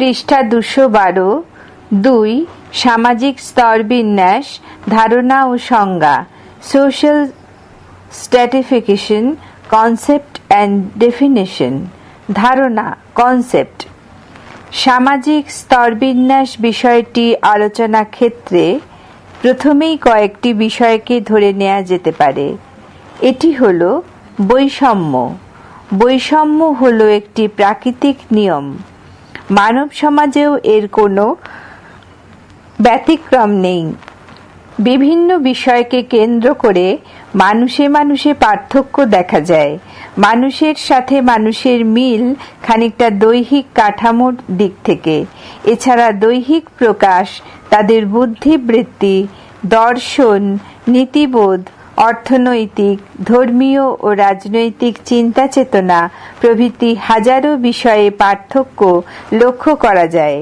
পৃষ্ঠা দুশো বারো, দুই, সামাজিক স্তরবিন্যাস, ধারণা ও সংজ্ঞা social stratification concept and definition ধারণা কনসেপ্ট সামাজিক স্তরবিন্যাস বিষয়টি আলোচনা ক্ষেত্রে প্রথমেই কয়েকটি বিষয়কে ধরে নেওয়া যেতে পারে। এটি হল বৈষম্য। বৈষম্য হল একটি প্রাকৃতিক নিয়ম। মানব সমাজেও এর কোনো ব্যতিক্রম নেই। বিভিন্ন বিষয়কে কেন্দ্র করে মানুষে মানুষে পার্থক্য দেখা যায়। মানুষের সাথে মানুষের মিল খানিকটা দৈহিক কাঠামোর দিক থেকে। এছাড়া দৈহিক প্রকাশ, তাদের বুদ্ধিবৃত্তি, দর্শন, নীতিবোধ অর্থনৈতিক, ধর্মীয় ও রাজনৈতিক চিন্তা চেতনা প্রভৃতি হাজারো বিষয়ে পার্থক্য লক্ষ্য করা যায়।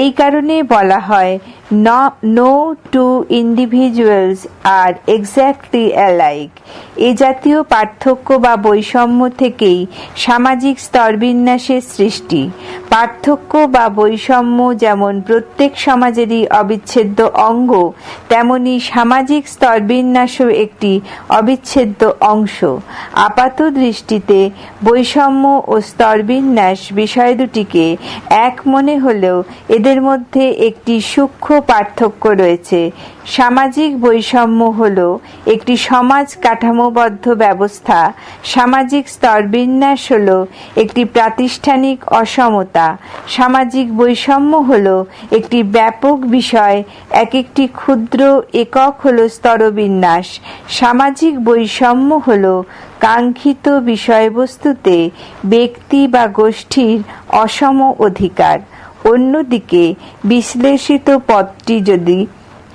এই কারণে বলা হয় no two individuals are exactly alike এ জাতীয় পার্থক্য বা বৈষম্য থেকেই সামাজিক স্তরবিন্যাসের সৃষ্টি। পার্থক্য বা বৈষম্য যেমন প্রত্যেক সমাজেরই অবিচ্ছেদ্য অঙ্গ, তেমনি সামাজিক স্তরবিন্যাসও একটি অবিচ্ছেদ্য অংশ। আপাত দৃষ্টিতে বৈষম্য ও স্তরবিন্যাস বিষয় দুটিকে এক মনে হলেও এদের মধ্যে একটি সূক্ষ্ম পার্থক্য রয়েছে। সামাজিক বৈষম্য হল একটি সমাজ কাঠামোবদ্ধ ব্যবস্থা। সামাজিক স্তরবিন্যাস হল একটি প্রাতিষ্ঠানিক অসমতা। সামাজিক বৈষম্য হল একটি ব্যাপক বিষয়, এক একটি ক্ষুদ্র একক হল স্তরবিন্যাস। সামাজিক বৈষম্য হল কাঙ্ক্ষিত বিষয়বস্তুতে ব্যক্তি বা গোষ্ঠীর অসম অধিকার। অন্যদিকে, বিশ্লেষিত পদটি যদি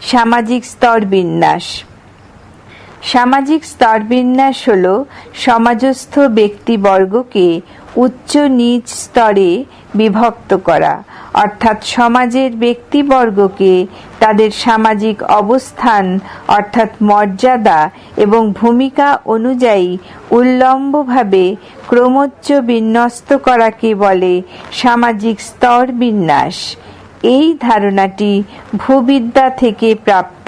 সামাজিক স্তর বিন্যাস সামাজিক স্তরবিন্যাস হল সমাজস্থ ব্যক্তিবর্গকে উচ্চ নিচ স্তরে বিভক্ত করা। অর্থাৎ সমাজের ব্যক্তিবর্গকে তাদের সামাজিক অবস্থান, অর্থাৎ মর্যাদা এবং ভূমিকা অনুযায়ী উল্লম্বভাবে ক্রমোচ্চ বিন্যস্ত করাকে বলে সামাজিক স্তর বিন্যাস। এই ধারণাটি ভূবিদ্যা থেকে প্রাপ্ত।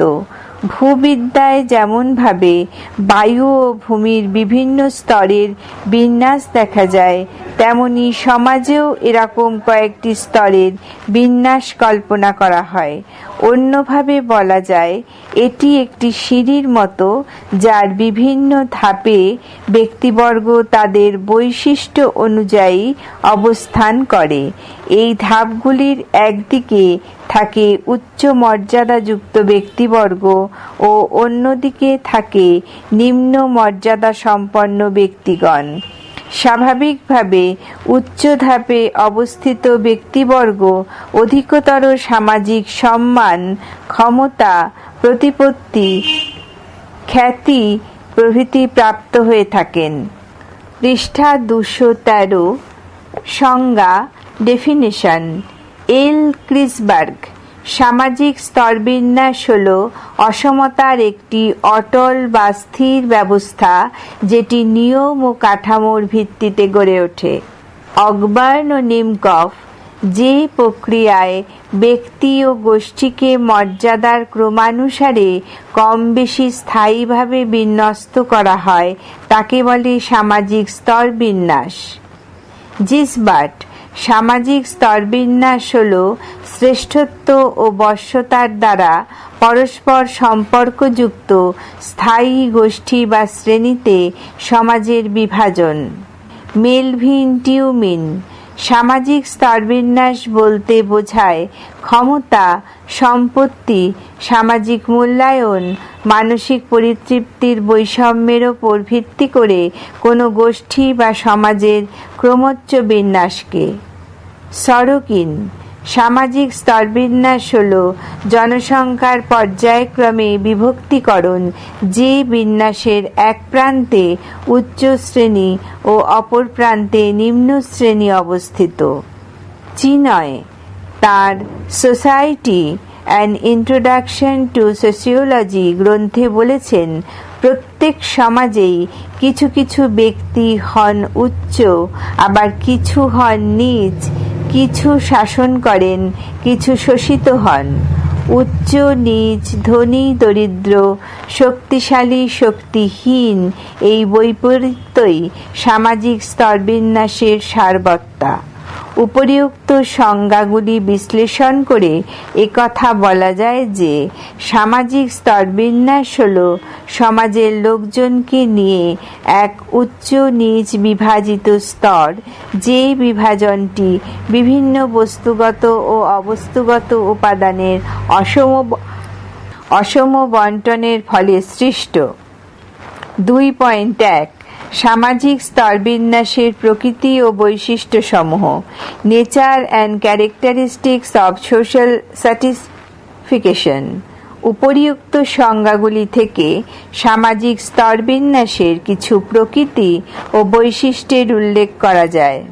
ভূবিদ্যায় যেমনভাবে বায়ু ও ভূমির বিভিন্ন স্তরের বিন্যাস দেখা যায়, তেমনি সমাজেও এরকম কয়েকটি স্তরের বিন্যাস কল্পনা করা হয়। অন্যভাবে বলা যায়, এটি একটি সিঁড়ির মতো যার বিভিন্ন ধাপে ব্যক্তিবর্গ তাদের বৈশিষ্ট্য অনুযায়ী অবস্থান করে। এই ধাপগুলির একদিকে থাকে উচ্চ মর্যাদাযুক্ত ব্যক্তিবর্গ ও অন্যদিকে থাকে নিম্ন মর্যাদা সম্পন্ন ব্যক্তিগণ। স্বাভাবিকভাবে উচ্চ ধাপে অবস্থিত ব্যক্তিবর্গ, অধিকতর সামাজিক সম্মান, ক্ষমতা, প্রতিপত্তি, খ্যাতি প্রভৃতি প্রাপ্ত হয়ে থাকেন। পৃষ্ঠা দুশো তেরো, সংজ্ঞা ডেফিনেশন এল ক্রিসবার্গ। সামাজিক স্তরবিন্যাস হল অসমতার একটি অটল বা স্থির ব্যবস্থা যেটি নিয়ম ও কাঠামোর ভিত্তিতে গড়ে ওঠে। অকবার্ন ও নিমকফ যে প্রক্রিয়ায় ব্যক্তি ও গোষ্ঠীকে মর্যাদার ক্রমানুসারে কম বেশি স্থায়ীভাবে বিন্যস্ত করা হয়, তাকে বলে সামাজিক স্তর স্তরবিন্যাস। জিসবার্ট সামাজিক স্তরবিন্যাস হল শ্রেষ্ঠত্ব ও বশ্যতার দ্বারা পরস্পর সম্পর্কযুক্ত স্থায়ী গোষ্ঠী বা শ্রেণীতে সমাজের বিভাজন। মেলভিন টিউমিন, সামাজিক স্তরবিন্যাস বলতে বোঝায় ক্ষমতা, সম্পত্তি, সামাজিক মূল্যায়ন, মানসিক পরিতৃপ্তির বৈষম্যের ওপর ভিত্তি করে কোনো গোষ্ঠী বা সমাজের ক্রমোচ্চ বিন্যাসকে। সরকিন সামাজিক স্তরবিন্যাস হল জনসংখ্যার পর্যায়ক্রমে বিভক্তিকরণ, যে বিন্যাসের এক প্রান্তে উচ্চ শ্রেণি ও অপর প্রান্তে নিম্ন শ্রেণি অবস্থিত। চিনয়, তার society an introduction to sociology গ্রন্থে বলেছেন, প্রত্যেক সমাজেই কিছু কিছু ব্যক্তি হন উচ্চ, আবার কিছু হন নিচ কিছু শাসন করেন, কিছু শোষিত হন। উচ্চ, নীচ, ধনী, দরিদ্র, শক্তিশালী, শক্তিহীন, এই বৈপরীত্যই সামাজিক স্তরবিন্যাসের সারবত্তা। উপরিউক্ত সংজ্ঞাগুলি বিশ্লেষণ করে একথা বলা যায় যে সামাজিক স্তরবিন্যাস হল সমাজের লোকজনকে নিয়ে এক উচ্চ নিচ বিভাজিত স্তর, যে বিভাজনটি বিভিন্ন বস্তুগত ও অবস্তুগত উপাদানের অসম অসম বন্টনের ফলে সৃষ্ট। দুই পয়েন্ট এক সামাজিক স্তরবিন্যাসের প্রকৃতি ও বৈশিষ্ট্য সমূহ nature and characteristics of social stratification উপরিউক্ত সংজ্ঞাগুলি থেকে সামাজিক স্তরবিন্যাসের কিছু প্রকৃতি ও বৈশিষ্ট্যের উল্লেখ করা যায়।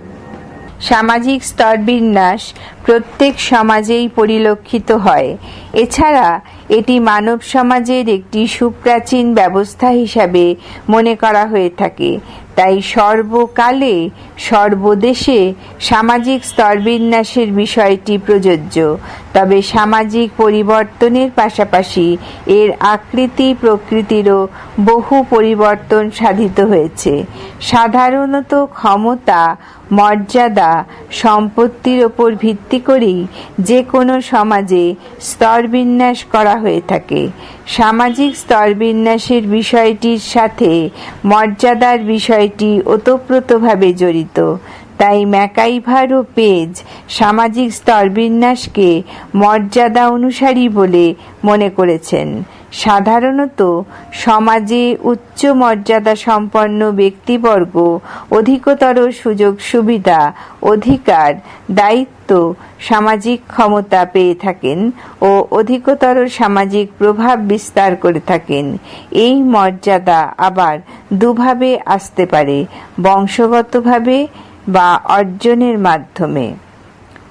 সামাজিক স্তরবিন্যাস প্রত্যেক সমাজেই পরিলক্ষিত হয়। এছাড়া, এটি মানব সমাজের একটি সুপ্রাচীন ব্যবস্থা হিসাবে মনে করা হয়ে থাকে। তাই সর্বকালে সর্বদেশে সামাজিক স্তরবিন্যাসের বিষয়টি প্রযোজ্য। তবে সামাজিক পরিবর্তনের পাশাপাশি এর আকৃতি প্রকৃতিরও বহু পরিবর্তন সাধিত হয়েছে। সাধারণত ক্ষমতা মর্যাদা, সম্পত্তির ওপর ভিত্তি করেই যে কোনো সমাজে স্তরবিন্যাস করা হয়ে থাকে। সামাজিক স্তরবিন্যাসের বিষয়টির সাথে মর্যাদার বিষয়টি ওতপ্রোতভাবে জড়িত। তাই ম্যাকাইভার ও পেজ সামাজিক স্তরবিন্যাসকে মর্যাদা অনুসারী বলে মনে করেছেন। সাধারণত সমাজে উচ্চ মর্যাদা সম্পন্ন ব্যক্তিবর্গ অধিকতর সুযোগ সুবিধা, অধিকার, দায়িত্ব, সামাজিক ক্ষমতা পেয়ে থাকেন ও অধিকতর সামাজিক প্রভাব বিস্তার করে থাকেন। এই মর্যাদা আবার দুভাবে আসতে পারে। বংশগতভাবে বা অর্জনের মাধ্যমে।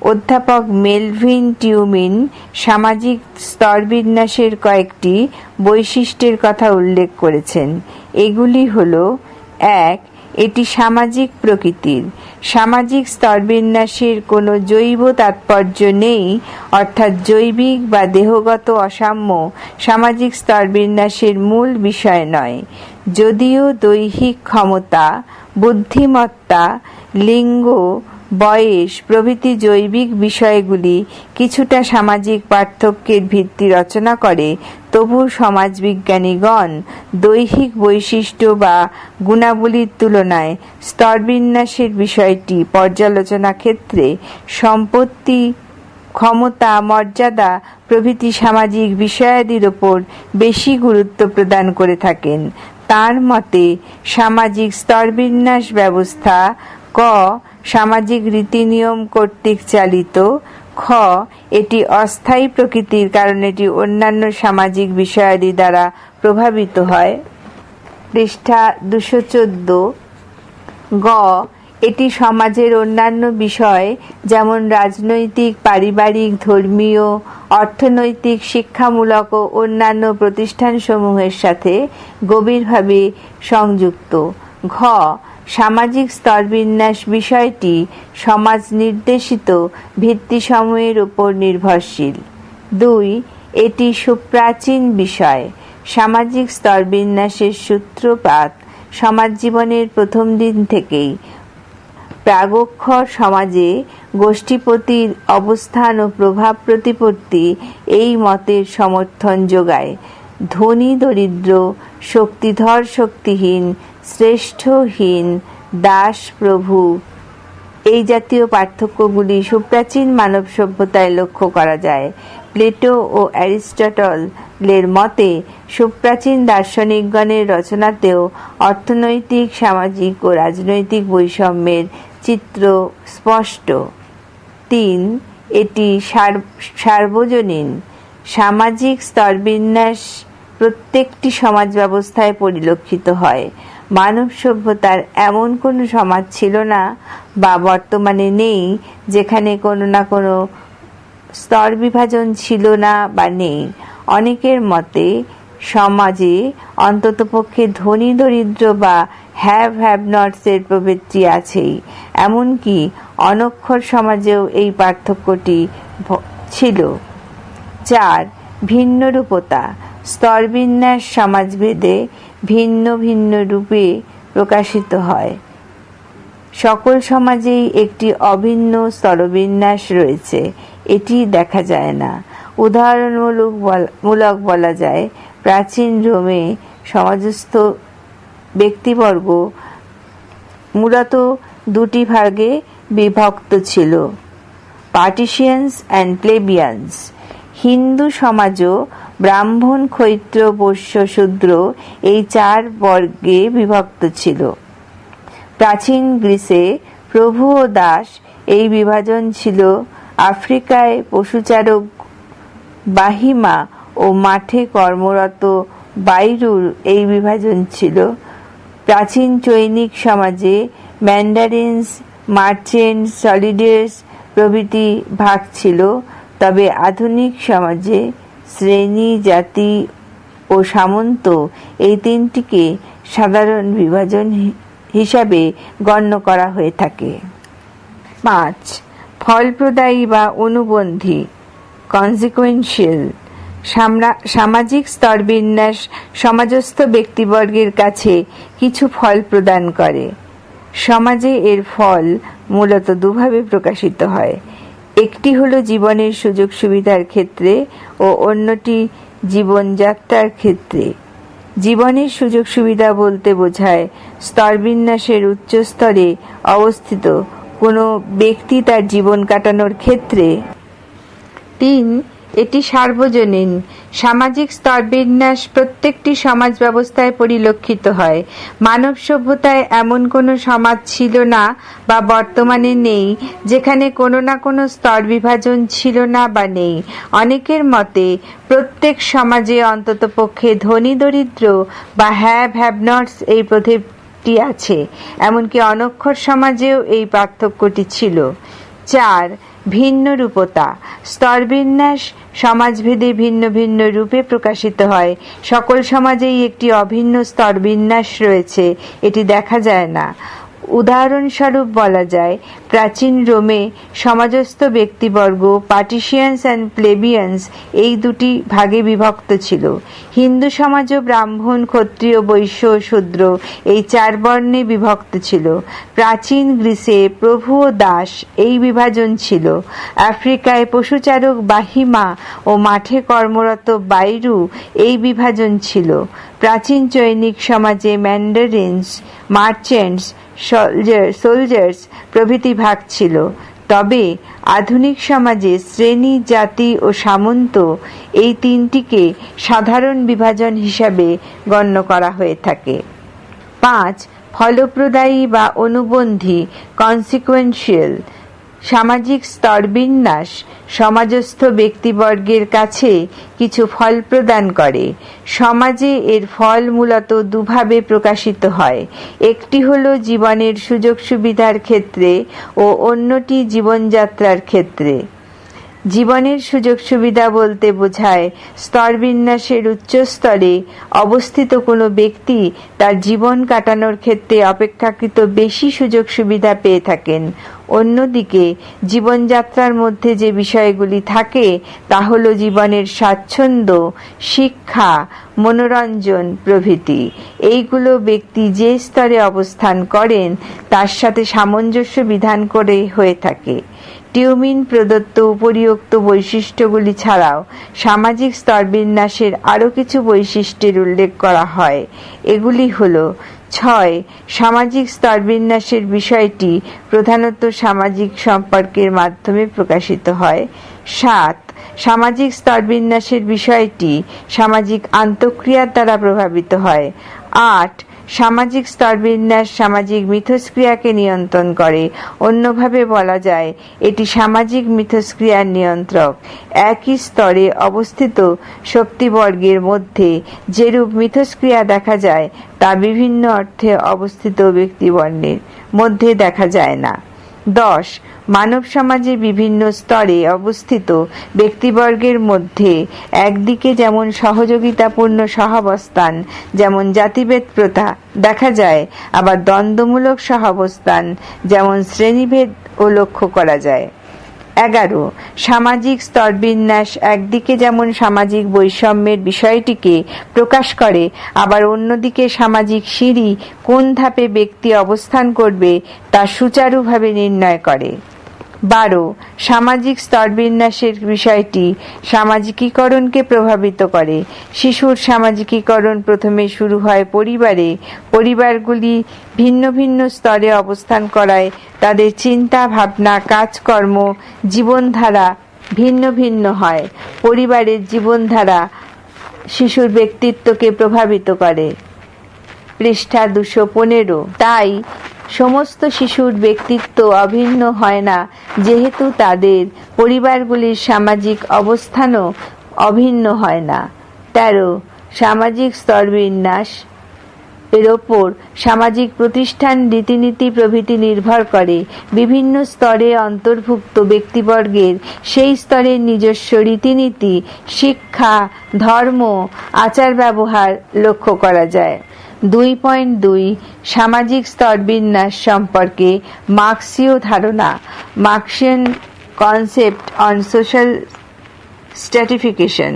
অধ্যাপক মেলভিন টিউমিন সামাজিক স্তরবিন্যাসের কয়েকটি বৈশিষ্ট্যের কথা উল্লেখ করেছেন। এগুলি হল, এক, এটি সামাজিক প্রকৃতির। সামাজিক স্তরবিন্যাসের কোনো জৈব তাৎপর্য নেই, অর্থাৎ জৈবিক বা দেহগত অসাম্য সামাজিক স্তরবিন্যাসের মূল বিষয় নয়। যদিও দৈহিক ক্ষমতা, বুদ্ধিমত্তা লিঙ্গ, বয়স, প্রভৃতি জৈবিক বিষয়গুলি কিছুটা সামাজিক পার্থক্যের ভিত্তি রচনা করে। তবু সমাজবিজ্ঞানীগণ দৈহিক বৈশিষ্ট্য বা গুণাবলীর তুলনায় স্তরবিন্যাসের বিষয়টি পর্যালোচনা ক্ষেত্রে সম্পত্তি, ক্ষমতা, মর্যাদা, প্রভৃতি সামাজিক বিষয়াদির ওপর বেশি গুরুত্ব প্রদান করে থাকেন। তার মতে, সামাজিক স্তরবিন্যাস ব্যবস্থা ক, সামাজিক রীতিনিয়ম কর্তৃক চালিত, খ, এটি অস্থায়ী প্রকৃতির কারণ এটি অন্যান্য সামাজিক বিষয়াদি দ্বারা প্রভাবিত হয়। পৃষ্ঠা দুশো চোদ্দ। গ, এটি সমাজের অন্যান্য বিষয় যেমন রাজনৈতিক, পারিবারিক, ধর্মীয়, অর্থনৈতিক, শিক্ষামূলক ও অন্যান্য প্রতিষ্ঠানসমূহের সাথে গভীরভাবে সংযুক্ত। ঘ সামাজিক স্তরবিন্যাস বিষয়টি সমাজ নির্দেশিত ভিত্তিসমূহের উপর নির্ভরশীল। দুই, এটি সুপ্রাচীন বিষয়। সামাজিক স্তরবিন্যাসের সূত্রপাত সমাজ জীবনের প্রথম দিন থেকেই। প্রাগক্ষর সমাজে গোষ্ঠীপতির অবস্থান ও প্রভাব প্রতিপত্তি এই মতের সমর্থন যোগায়। ধনী, দরিদ্র, শক্তিধর, শক্তিহীন শ্রেষ্ঠহীন দাস প্রভু। এই জাতীয় পার্থক্যগুলি সুপ্রাচীন মানব সভ্যতায় লক্ষ্য করা যায়। প্লেটো ও অ্যারিস্টটলের মতে, সুপ্রাচীন দার্শনিকগণের রচনাতেও অর্থনৈতিক, সামাজিক ও রাজনৈতিক বৈষম্যের চিত্র স্পষ্ট। তিন, এটি সার্বজনীন। সামাজিক স্তরবিন্যাস প্রত্যেকটি সমাজ ব্যবস্থায় পরিলক্ষিত হয়। মানব সভ্যতার এমন কোনো সমাজ ছিল না, বা বর্তমানে নেই, যেখানে কোনো না কোনো স্তর বিভাজন ছিল না বা নেই। অনেকের মতে, সমাজে অন্ততপক্ষে ধনী দরিদ্র বা হ্যাভ হ্যাভ নটসের প্রবৃত্তি আছেই। এমনকি অনক্ষর সমাজেও এই পার্থক্যটি ছিল। চার ভিন্নরূপতা স্তরবিন্যাস সমাজভেদে ভিন্ন ভিন্ন রূপে প্রকাশিত হয়। সকল সমাজেই একটি অভিন্ন স্তরবিন্যাস রয়েছে। এটি দেখা যায় না। উদাহরণমূলক মূলক বলা যায়, প্রাচীন রোমে সমাজস্থ ব্যক্তিবর্গ মূলত দুটি ভাগে বিভক্ত ছিল, পার্টিশিয়ানস অ্যান্ড প্লেবিয়ান্স। হিন্দু সমাজও ব্রাহ্মণ ক্ষৈত্র বৈশ্য শূদ্র এই চার বর্গে বিভক্ত ছিল। প্রাচীন গ্রিসে প্রভু ও দাস এই বিভাজন ছিল আফ্রিকায় পশুচারক বাহিমা ও মাঠে কর্মরত বাইরুর এই বিভাজন ছিল। প্রাচীন চৈনিক সমাজে ম্যান্ডারিনস মার্চেন্ট সলিডার্স প্রভৃতি ভাগ ছিল, তবে আধুনিক সমাজে শ্রেণি, জাতি ও সামন্ত এই তিনটিকে সাধারণ বিভাজন হিসাবে গণ্য করা হয়ে থাকে। পাঁচ, ফলপ্রদায়ী বা অনুবন্ধী কনসিকুয়েন্সিয়াল সামাজিক স্তরবিন্যাস সমাজস্থ ব্যক্তিবর্গের কাছে কিছু ফল প্রদান করে। সমাজে এর ফল মূলত দুভাবে প্রকাশিত হয়। একটি হলো জীবনের সুযোগ সুবিধার ক্ষেত্রে ও অন্যটি জীবনযাত্রার ক্ষেত্রে। জীবনের সুযোগ সুবিধা বলতে বোঝায় স্তরবিন্যাসের উচ্চ স্তরে অবস্থিত কোনো ব্যক্তি তার জীবন কাটানোর ক্ষেত্রে। তিন এটি সার্বজনীন। সামাজিক স্তরবিন্যাস প্রত্যেকটি সমাজ ব্যবস্থায় পরিলক্ষিত হয়। মানব সভ্যতায় এমন কোনো সমাজ ছিল না বা বর্তমানে নেই, যেখানে কোনো না কোনো স্তর বিভাজন ছিল না বা নেই। অনেকের মতে, প্রত্যেক সমাজে অন্ততপক্ষে ধনী দরিদ্র বা হ্যাভ হ্যাভ নটস এই প্রভেদটি আছে। এমনকি অনক্ষর সমাজেও এই পার্থক্যটি ছিল। চার ভিন্ন রূপতা স্তরবিন্যাস সমাজভেদে ভিন্ন ভিন্ন রূপে প্রকাশিত হয়। সকল সমাজেই একটি অভিন্ন স্তরবিন্যাস রয়েছে। এটি দেখা যায় না। উদাহরণস্বরূপ বলা যায়, প্রাচীন রোমে সমাজস্থ ব্যক্তিবর্গ, পার্টিশিয়ানস অ্যান্ড প্লেবিয়ান্স এই দুটি ভাগে বিভক্ত ছিল। হিন্দু সমাজও ব্রাহ্মণ, ক্ষত্রিয়, বৈশ্য শূদ্র এই চার বর্ণে বিভক্ত ছিল। প্রাচীন গ্রিসে প্রভু ও দাস এই বিভাজন ছিল। আফ্রিকায় পশুচারক বাহিমা ও মাঠে কর্মরত বাইরু এই বিভাজন ছিল। প্রাচীন চৈনিক সমাজে ম্যান্ডারিনস, মার্চেন্টস সোলজার্স প্রভৃতি ভাগ ছিল। তবে আধুনিক সমাজে শ্রেণি, জাতি ও সামন্ত এই তিনটিকে সাধারণ বিভাজন হিসাবে গণ্য করা হয়ে থাকে। পাঁচ, ফলপ্রদায়ী বা অনুবন্ধী কনসিকুয়েন্সিয়াল সামাজিক স্তরবিন্যাস সমাজস্থ ব্যক্তিবর্গের কাছে কিছু ফল প্রদান করে। সমাজে এর ফল মূলত দুভাবে প্রকাশিত হয়। একটি হলো জীবনের সুযোগ সুবিধার ক্ষেত্রে ও অন্যটি জীবনযাত্রার ক্ষেত্রে। জীবনের সুযোগ সুবিধা বলতে বোঝায়, স্তরবিন্যাসের উচ্চ স্তরে অবস্থিত কোনো ব্যক্তি তার জীবন কাটানোর ক্ষেত্রে অপেক্ষাকৃত বেশি সুযোগ সুবিধা পেয়ে থাকেন। অন্যদিকে, জীবনযাত্রার মধ্যে যে বিষয়গুলি থাকে, তা হল জীবনের স্বাচ্ছন্দ্য, শিক্ষা, মনোরঞ্জন প্রভৃতি। এইগুলো ব্যক্তি যে স্তরে অবস্থান করেন, তার সাথে সামঞ্জস্য বিধান করে হয়ে থাকে। টিউমিন প্রদত্ত উপরিউক্ত বৈশিষ্ট্যগুলি ছাড়াও সামাজিক স্তরবিন্যাসের আরও কিছু বৈশিষ্ট্যের উল্লেখ করা হয়। এগুলি হল, ছয়, সামাজিক স্তরবিন্যাসের বিষয়টি প্রধানত সামাজিক সম্পর্কের মাধ্যমে প্রকাশিত হয়। সাত, সামাজিক স্তরবিন্যাসের বিষয়টি সামাজিক আন্তঃক্রিয়ার দ্বারা প্রভাবিত হয়। আট সামাজিক স্তরবিন্যাস সামাজিক মিথস্ক্রিয়াকে নিয়ন্ত্রণ করে। অন্যভাবে বলা যায়, এটি সামাজিক মিথস্ক্রিয়ার নিয়ন্ত্রক। একই স্তরে অবস্থিত শক্তিবর্গের মধ্যে যেরূপ মিথস্ক্রিয়া দেখা যায়, তা বিভিন্ন অর্থে অবস্থিত ব্যক্তিবর্ণের মধ্যে দেখা যায় না। দশ মানব সমাজের বিভিন্ন স্তরে অবস্থিত ব্যক্তিবর্গের মধ্যে একদিকে যেমন সহযোগিতাপূর্ণ সহাবস্থান, যেমন জাতিভেদ প্রথা, দেখা যায়, আবার দ্বন্দ্বমূলক সহাবস্থান, যেমন শ্রেণীভেদ ও লক্ষ্য করা যায়। এগারো, সামাজিক স্তরবিন্যাস একদিকে যেমন সামাজিক বৈষম্যের বিষয়টিকে প্রকাশ করে, আবার অন্যদিকে সামাজিক সিঁড়ি কোন ধাপে ব্যক্তি অবস্থান করবে তা সুচারুভাবে নির্ণয় করে। বারো, সামাজিক স্তরবিন্যাসের বিষয়টি সামাজিকীকরণকে প্রভাবিত করে। শিশুর সামাজিকীকরণ প্রথমে শুরু হয় পরিবারে। পরিবারগুলি ভিন্ন ভিন্ন স্তরে অবস্থান করায় তাদের চিন্তা, ভাবনা, কাজকর্ম, জীবনধারা ভিন্ন ভিন্ন হয়। পরিবারের জীবনধারা শিশুর ব্যক্তিত্বকে প্রভাবিত করে। পৃষ্ঠা দুশো পনেরো। তাই সমস্ত শিশুর ব্যক্তিত্ব অভিন্ন হয় না, যেহেতু তাদের পরিবারগুলির সামাজিক অবস্থানও অভিন্ন হয় না। তেরো, সামাজিক স্তরবিন্যাস এর ওপর সামাজিক প্রতিষ্ঠান রীতিনীতি প্রভৃতি নির্ভর করে। বিভিন্ন স্তরে অন্তর্ভুক্ত ব্যক্তিবর্গের সেই স্তরের নিজস্ব রীতিনীতি, শিক্ষা, ধর্ম আচার ব্যবহার লক্ষ্য করা যায়। দুই পয়েন্ট দুই সামাজিক স্তরবিন্যাস সম্পর্কে মার্ক্সীয় ধারণা, Marxian concept on social stratification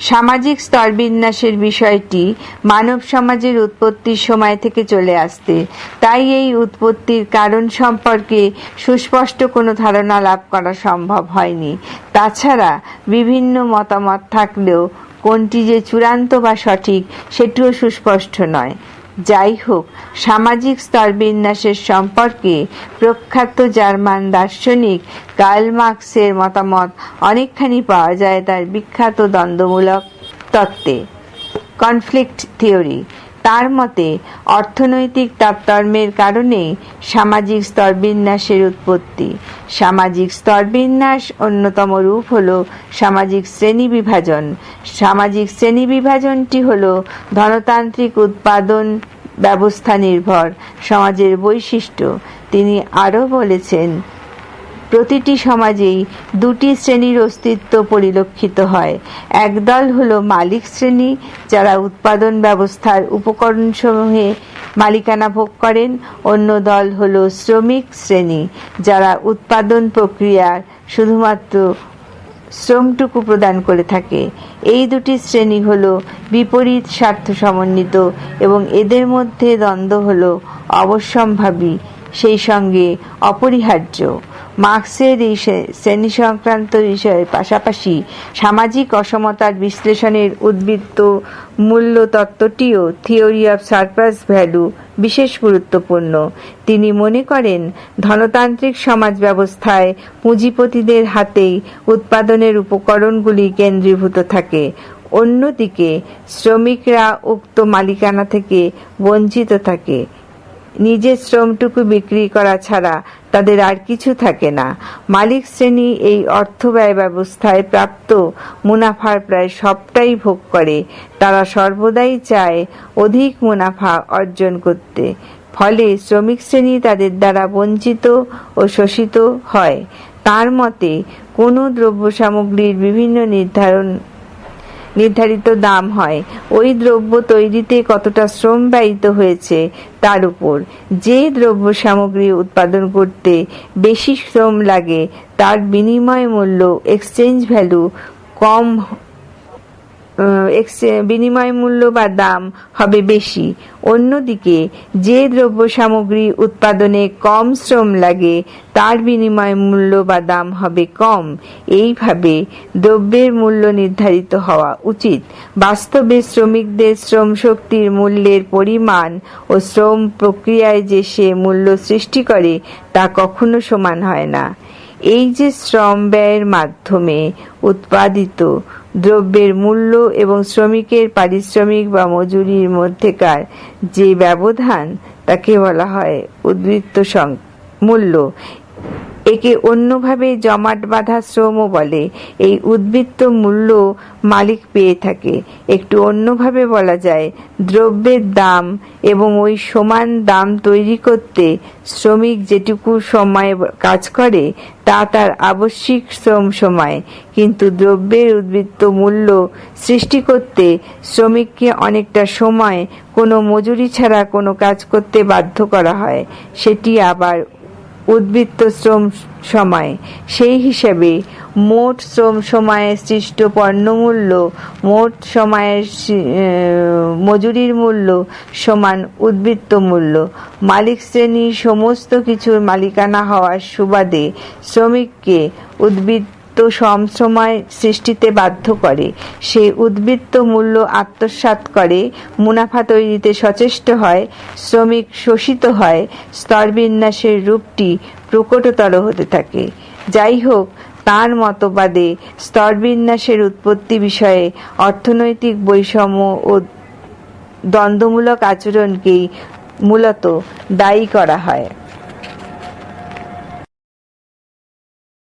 সামাজিক স্তরবিন্যাসের বিষয়টি মানব সমাজের উৎপত্তির সময় থেকে চলে আসতে, তাই এই উৎপত্তির কারণ সম্পর্কে সুস্পষ্ট কোনো ধারণা লাভ করা সম্ভব হয়নি। তাছাড়া বিভিন্ন মতামত থাকলেও কোনটি যে চূড়ান্ত বা সঠিক, সেটিও সুস্পষ্ট নয়। যাই হোক সামাজিক স্তরবিন্যাসের সম্পর্কে প্রখ্যাত জার্মান দার্শনিক কার্ল মার্কসের মতামত অনেকখানি পাওয়া যায় তার বিখ্যাত দ্বন্দ্বমূলক তত্ত্বে। কনফ্লিক্ট থিওরি তার মতে, অর্থনৈতিক তারতম্যের কারণে সামাজিক স্তরবিন্যাসের উৎপত্তি। সামাজিক স্তরবিন্যাস অন্যতম রূপ হল সামাজিক শ্রেণি বিভাজন সামাজিক শ্রেণি বিভাজনটি হল ধনতান্ত্রিক উৎপাদন ব্যবস্থা নির্ভর, সমাজের বৈশিষ্ট্য। তিনি আরও বলেছেন প্রতিটি সমাজেই দুটি শ্রেণির অস্তিত্ব পরিলক্ষিত হয়। একদল হল মালিক শ্রেণি, যারা উৎপাদন ব্যবস্থার উপকরণসমূহে মালিকানা ভোগ করেন। অন্য দল হল শ্রমিক শ্রেণি, যারা উৎপাদন প্রক্রিয়ার শুধুমাত্র শ্রমটুকু প্রদান করে থাকে। এই দুটি শ্রেণি হল বিপরীত স্বার্থ সমন্বিত এবং এদের মধ্যে দ্বন্দ্ব হল অবশ্যম্ভাবী, সেই সঙ্গে অপরিহার্য। মার্ক্সের এই শ্রেণি সংক্রান্ত বিষয়ের পাশাপাশি সামাজিক অসমতার বিশ্লেষণের উদ্বৃত্ত মূল্য তত্ত্বটিও থিওরি অফ সারপ্লাস ভ্যালু বিশেষ গুরুত্বপূর্ণ। তিনি মনে করেন, ধনতান্ত্রিক সমাজ ব্যবস্থায় পুঁজিপতিদের হাতেই উৎপাদনের উপকরণগুলি কেন্দ্রীভূত থাকে। অন্যদিকে, শ্রমিকরা উক্ত মালিকানা থেকে বঞ্চিত থাকে। নিজের শ্রমটুকু বিক্রি করা ছাড়া তাদের আর কিছু থাকে না। মালিক শ্রেণি এই অর্থ ব্যয় ব্যবস্থায় প্রাপ্ত মুনাফার প্রায় সবটাই ভোগ করে। তারা সর্বদাই চায় অধিক মুনাফা অর্জন করতে। ফলে শ্রমিক শ্রেণি তাদের দ্বারা বঞ্চিত ও শোষিত হয়। তার মতে, কোনো দ্রব্য সামগ্রীর বিভিন্ন নির্ধারণ নির্ধারিত দাম হয়। ওই দ্রব্য তৈরিতে কতটা শ্রম ব্যয়িত হয়েছে তার উপর। যে দ্রব্য সামগ্রী উৎপাদন করতে বেশি শ্রম লাগে, তার বিনিময় মূল্য এক্সচেঞ্জ ভ্যালু কম বিনিময় মূল্য বা দাম হবে বেশি। অন্যদিকে, যে দ্রব্য সামগ্রী উৎপাদনে কম শ্রম লাগে, তার বিনিময় মূল্য বা দাম হবে কম। এইভাবে দ্রব্যের মূল্য নির্ধারিত হওয়া উচিত। বাস্তবে শ্রমিকদের শ্রম শক্তির মূল্যের পরিমাণ ও শ্রম প্রক্রিয়ায় যে সে মূল্য সৃষ্টি করে, তা কখনো সমান হয় না। এই যে শ্রম ব্যয়ের মাধ্যমে উৎপাদিত দ্রব্যের মূল্য এবং শ্রমিকের পারিশ্রমিক বা মজুরির মধ্যেকার যে ব্যবধান, তাকে বলা হয় উদ্বৃত্ত মূল্য। একে অন্যভাবে জমাট বাঁধা শ্রমও বলে। এই উদ্বৃত্ত মূল্য মালিক পেয়ে থাকে। একটু অন্যভাবে বলা যায়, দ্রব্যের দাম এবং ওই সমান দাম তৈরি করতে শ্রমিক যেটুকু সময় কাজ করে, তা তার আবশ্যিক শ্রম সময়। কিন্তু দ্রব্যের উদ্বৃত্ত মূল্য সৃষ্টি করতে শ্রমিককে অনেকটা সময় কোনো মজুরি ছাড়া কোনো কাজ করতে বাধ্য করা হয়। সেটি আবার উদ্বৃত্ত শ্রম সময়। সেই হিসাবে মোট শ্রম সময়ে সৃষ্ট পণ্যমূল্য, মোট সময়ের মজুরির মূল্য সমান উদ্বৃত্ত মূল্য। মালিক শ্রেণির সমস্ত কিছুর মালিকানা হওয়ার সুবাদে শ্রমিককে উদ্বৃত্ত সম সময় সৃষ্টিতে বাধ্য করে। সে উদ্বৃত্ত মূল্য আত্মসাৎ করে, মুনাফা তৈরিতে সচেষ্ট হয়, শ্রমিক শোষিত হয়, স্তরবিন্যাসের রূপটি প্রকটতর হতে থাকে। যাই হোক, তার মতবাদে স্তরবিন্যাসের উৎপত্তি বিষয়ে অর্থনৈতিক বৈষম্য ও দ্বন্দ্বমূলক আচরণকেই মূলত দায়ী করা হয়।